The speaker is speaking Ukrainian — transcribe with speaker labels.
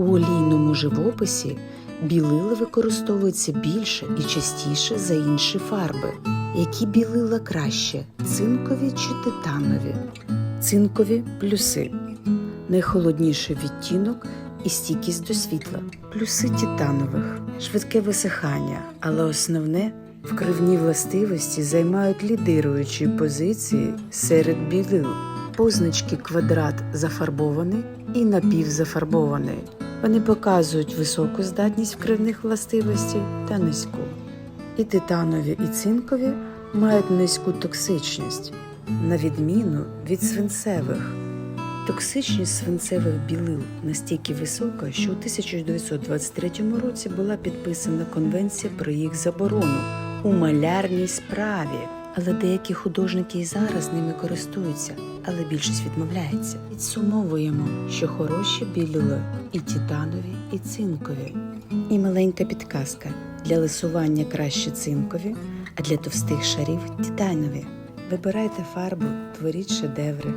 Speaker 1: У олійному живописі білила використовується більше і частіше за інші фарби. Які білила краще цинкові чи титанові? Цинкові плюси. Найхолодніший відтінок і стійкість до світла. Плюси титанових, швидке висихання, але основне вкривні властивості займають лідируючі позиції серед білил. Позначки квадрат зафарбований і напівзафарбований. Вони показують високу здатність вкривних властивостей та низьку. І титанові, і цинкові мають низьку токсичність, на відміну від свинцевих. Токсичність свинцевих білил настільки висока, що у 1923 році була підписана конвенція про їх заборону у малярній справі. Але деякі художники і зараз ними користуються, але більшість відмовляється. Підсумовуємо, що хороші білюли і титанові, і цинкові. І маленька підказка для лисування краще цинкові, а для товстих шарів титанові. Вибирайте фарбу, творіть шедеври.